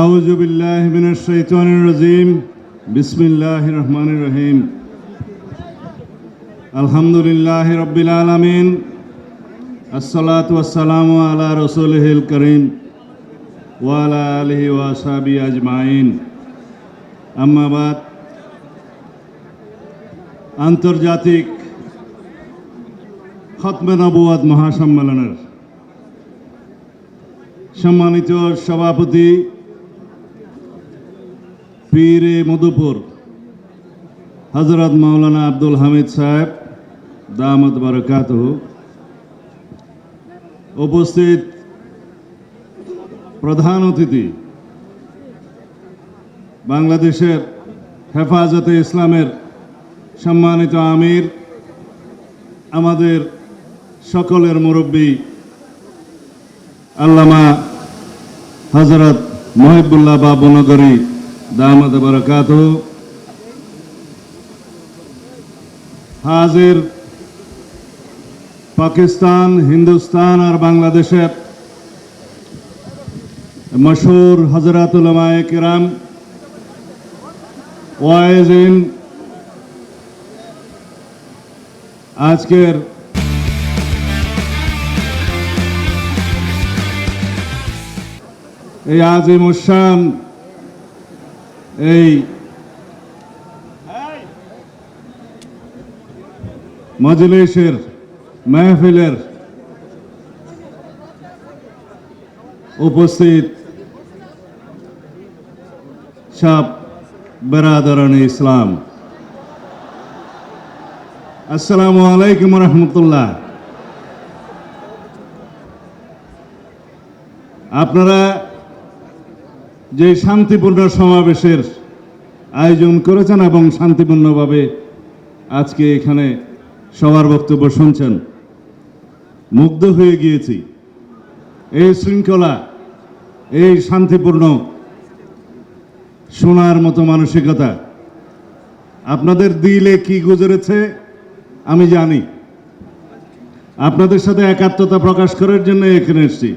আউজুবিল্লাহ মিনার শৈতান রাজিম। বিসমিল্লাহ রহমান রহিম। আলহামদুলিল্লাহ রবিল আলমিন। আসসালাত ওয়াসালাম আলা রসুলহিল করিম। ওয়ালা আলহি ওয়াসাবি আজমাইন। আম্মাবাদ আন্তর্জাতিক খতমে নবাদ মহাসম্মেলনের সম্মানিত সভাপতি পীরে মধুপুর হজরত মাওলানা আব্দুল হামিদ সাহেব দামদ বারকাত উপস্থিত প্রধান অতিথি, বাংলাদেশের হেফাজতে ইসলামের সম্মানিত আমির, আমাদের সকলের মুরব্বী, আল্লামা হজরত মহিবুল্লাহ বাবুনগরী দামদ বরকাত। হাজির পাকিস্তান, হিন্দুস্তান আর বাংলাদেশের মশহুর হজরত উলামায়ে কিরাম, ওয়াইজিন আজকের এই আজিম উসান এই। মজলিসের মেহফিলের উপস্থিত সব বেরাদরান ইসলাম। আসসালামু আলাইকুম রহমতুল্লাহ। আপনারা যে শান্তিপূর্ণ সমাবেশের আয়োজন করেছেন এবং শান্তিপূর্ণভাবে আজকে এখানে সবার বক্তব্য শুনছেন, মুগ্ধ হয়ে গিয়েছি। এই শৃঙ্খলা, এই শান্তিপূর্ণ, শোনার মতো মানসিকতা আপনাদের দিলে কি গুজরেছে আমি জানি। আপনাদের সাথে একাত্মতা প্রকাশ করার জন্য এখানে এসেছি।